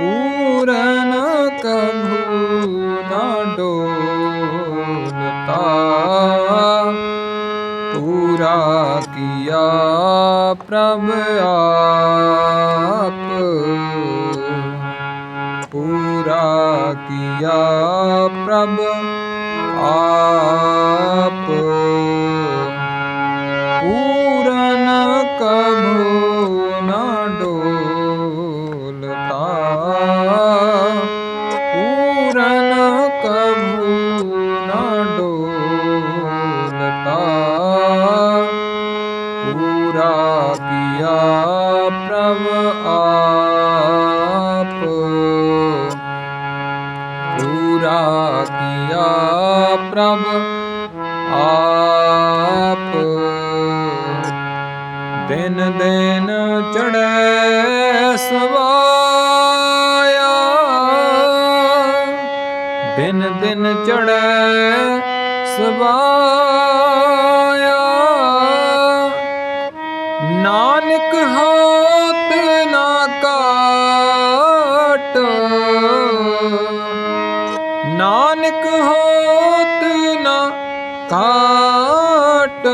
पूरन कभू न पूरा किया प्रभ आप पूरा किया प्रभ आप ਪੂਰਾ ਕੀਆ ਪ੍ਰਭ ਆਪ। ਪੂਰਾ ਕੀਆ ਪ੍ਰਭ ਆਪ। ਦਿਨ ਦਿਨ ਚੜੈ ਸਵਾਇਆ। ਦਿਨ ਦਿਨ ਚੜੈ ਸਵਾਇਆ। ਨਾਨਕ ਹਾਥ ਨਾ ਕਾਟ। ਨਾਨਕ ਹਾਥ ਨਾ ਕਾਟ।